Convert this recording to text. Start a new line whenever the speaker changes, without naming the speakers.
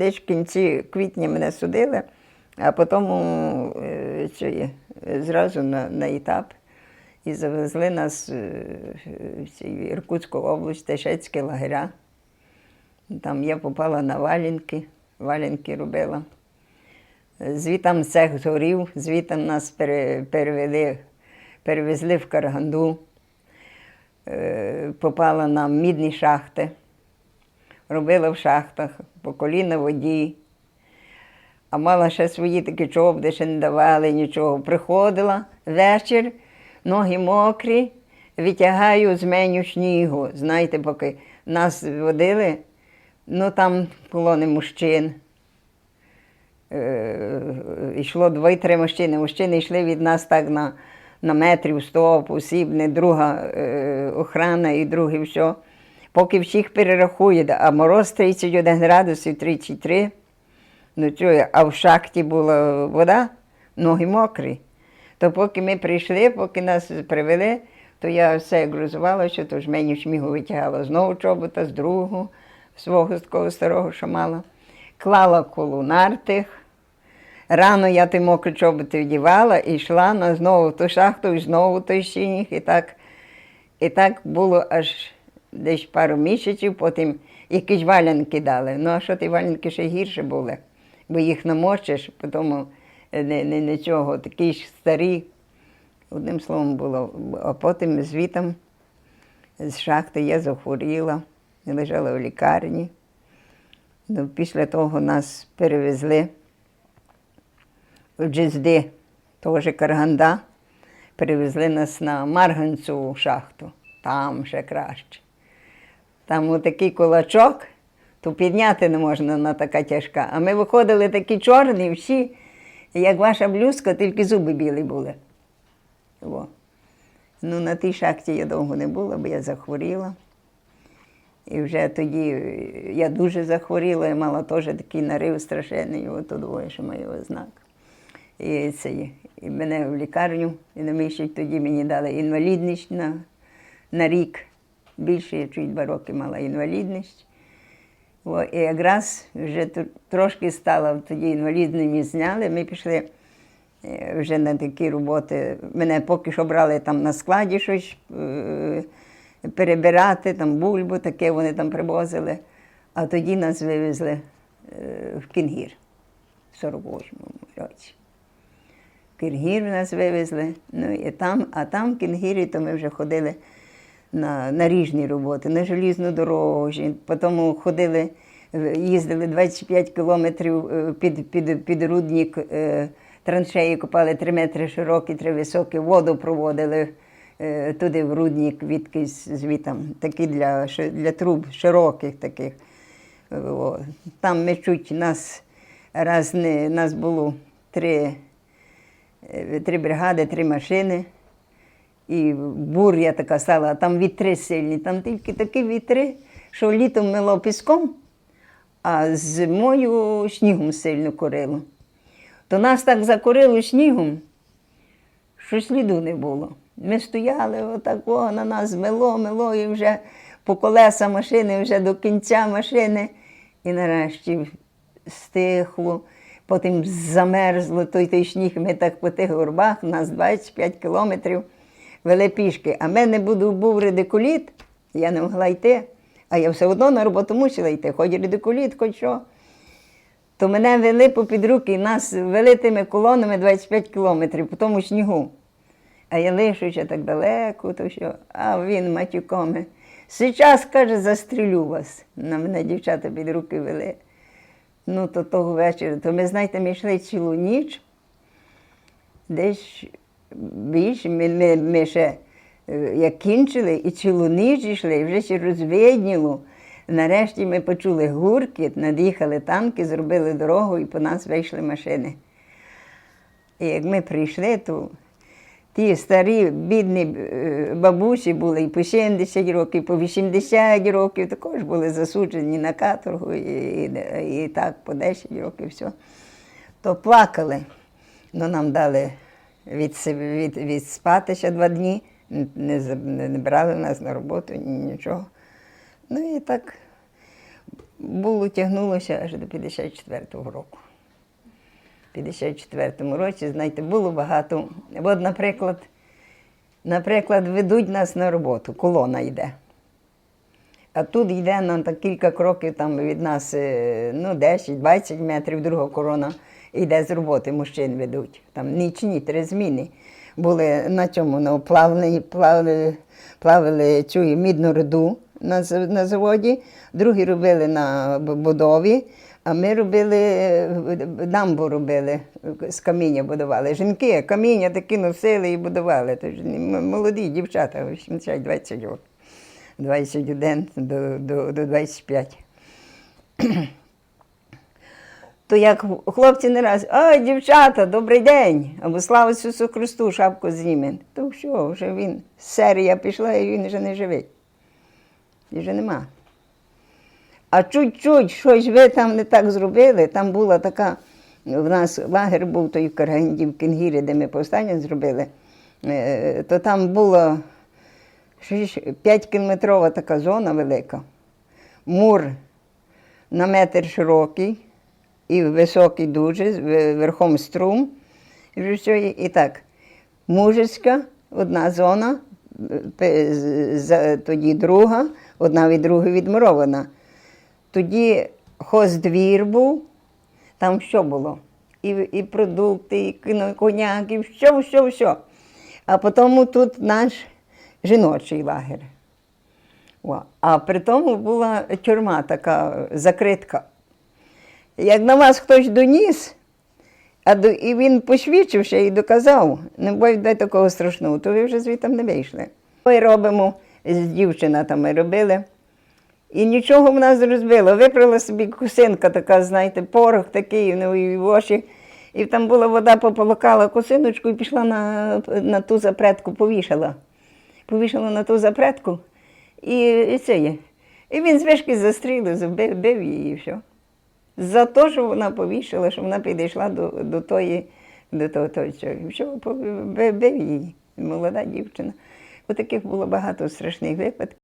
десь в кінці квітня мене судили, а потім е, це, е, зразу на, на етап. І завезли нас е, в Іркутську область, Тешецькі лагеря. Там я попала на валінки, валінки робила. Звітам цех згорів, звітам нас перевели, перевезли в Караганду, Е, попала на мідні шахти, робила в шахтах, по коліна воді. А мала ще свої такі чоботи, ще не давали нічого. Приходила вечір, ноги мокрі, витягаю з меню снігу. Знаєте, поки нас водили, ну там колони мужчин. Е, йшло двоє-три мужчини. Мужчини йшли від нас так на, на метрів сто посібне, друга е, охрана і друге все. Поки всіх перерахує, а мороз 31 градусів 33. Ну чує, а в шахті була вода, ноги мокрі. То поки ми прийшли, поки нас привели, то я все грузувалося, то ж мені шмігу витягала знову чобота, з другого, свого такого старого, що мала. Клала коло нартих. Рано я ті мокрі чоботи вдівала і йшла на знову ту шахту, і знову той сніг. І так, і так було аж десь пару місяців, потім якісь валянки дали. Ну, а що ті валянки ще гірше були, бо їх намочиш, потім не, не, нічого, такі ж старі. Одним словом було. А потім звітом з шахти я захворіла, лежала в лікарні. Ну, після того нас перевезли в Джизди, теж Карганда. Перевезли нас на Марганцеву шахту, там ще краще. Там отакий кулачок, то підняти не можна на така тяжка. А ми виходили такі чорні, всі, як ваша блюзка, тільки зуби білі були. О. Ну, на тій шахті я довго не була, бо я захворіла. І вже тоді е, я дуже захворіла, я мала теж такий нарив страшенний, от двоє, що має ознак. І, це, і мене в лікарню, і на місяць тоді мені дали інвалідність на, на рік. Більше я чуть два роки мала інвалідність. О, і якраз вже трошки стала тоді інвалідними зняли. Ми пішли е, вже на такі роботи. Мене поки що брали там на складі щось е, перебирати, там бульбу, таке вони там привозили. А тоді нас вивезли е, в Кінгір в 48-му році. В Кінгір нас вивезли, ну і там, а там в Кінгірі то ми вже ходили на, на ріжні роботи, на желізну дорогу. Потім ходили, е, їздили 25 кілометрів е, під, під, під рудник, е, траншеї копали 3 метри широкі, 3 високі, воду проводили туди в рудник, відкись звітам, такі для, для труб широких таких. О, Там ми чуть нас раз не, нас було три, три бригади, три машини. І буря така стала, а там вітри сильні, там тільки такі вітри, що літом мило піском, а зимою снігом сильно курило. То нас так закурило снігом, що сліду не було. Ми стояли отако, на нас мело, мело, і вже по колеса машини, вже до кінця машини. І нарешті стихло, потім замерзло той, той сніг. Ми так по тих горбах, нас 25 кілометрів вели пішки. А в мене був, був редикуліт, я не могла йти, а я все одно на роботу мусила йти, хоч редикуліт, хоч що. То мене вели попід руки, нас вели тими колонами 25 кілометрів по тому снігу. А я лишуся так далеко, то що, а він матюкоме. Сейчас, каже, застрілю вас. На мене дівчата під руки вели. Ну, то того вечора, то ми, знаєте, ми йшли цілу ніч. Десь більше ми, ми, ми ще е, як кінчили і цілу ніч йшли, і вже ще розвидніло. Нарешті ми почули гуркіт, над'їхали танки, зробили дорогу і по нас вийшли машини. І як ми прийшли, то ті старі, бідні е, бабусі були і по 70 років, і по 80 років, також були засуджені на каторгу, і, і, і так по 10 років все. То плакали. Ну, нам дали від, від, відспати ще два дні, не, не, не брали нас на роботу, ні, нічого. Ну і так було тягнулося аж до 54-го року. В 54-му році, знаєте, було багато. От, наприклад, наприклад, ведуть нас на роботу, колона йде. А тут йде на кілька кроків там від нас е, ну, 10-20 метрів, друга корона йде з роботи, мужчин ведуть. Там нічні три зміни. Були на цьому на плавали, плавали, плавили цю мідну руду на, на заводі, другі робили на будові, а ми робили е, дамбу робили, з каміння будували. Жінки каміння такі носили і будували. Тож молоді дівчата, 80-20 років. 21 до, до, до 25. То як хлопці не раз, ой, дівчата, добрий день, або слава Ісусу Христу, шапку зніме. То все, вже він, серія пішла, і він вже не живий. І вже нема. А чуть-чуть щось ви там не так зробили, там була така, в нас лагер був той в Караганді, в Кенгірі, де ми повстання зробили, е, то там було 5-кілометрова така зона велика. Мур на метр широкий і високий дуже, верхом струм. І, так. Мужицька одна зона, тоді друга, одна від другої відмурована. Тоді хоздвір був, там що було? І, і продукти, і кіно- коняк, і все, все, все. А потім тут наш жіночий лагер. А при тому була тюрма така закритка. Як на вас хтось доніс, а до, і він посвідчився і доказав, не буде такого страшного, то ви вже звідти не вийшли. Ми робимо з дівчина там ми робили. І нічого в нас розбило. Випрала собі косинка така, знаєте, порох такий ну, і в. І там була вода, пополокала косиночку і пішла на, на ту запретку, повішала. Повішала на ту запретку. І, і це є. І він з вишки застрілив, бив її і все. За те, що вона повішала, що вона підійшла до, до тої, до того, того чоловіка. Бив її. Молода дівчина. Отаких було багато страшних випадків.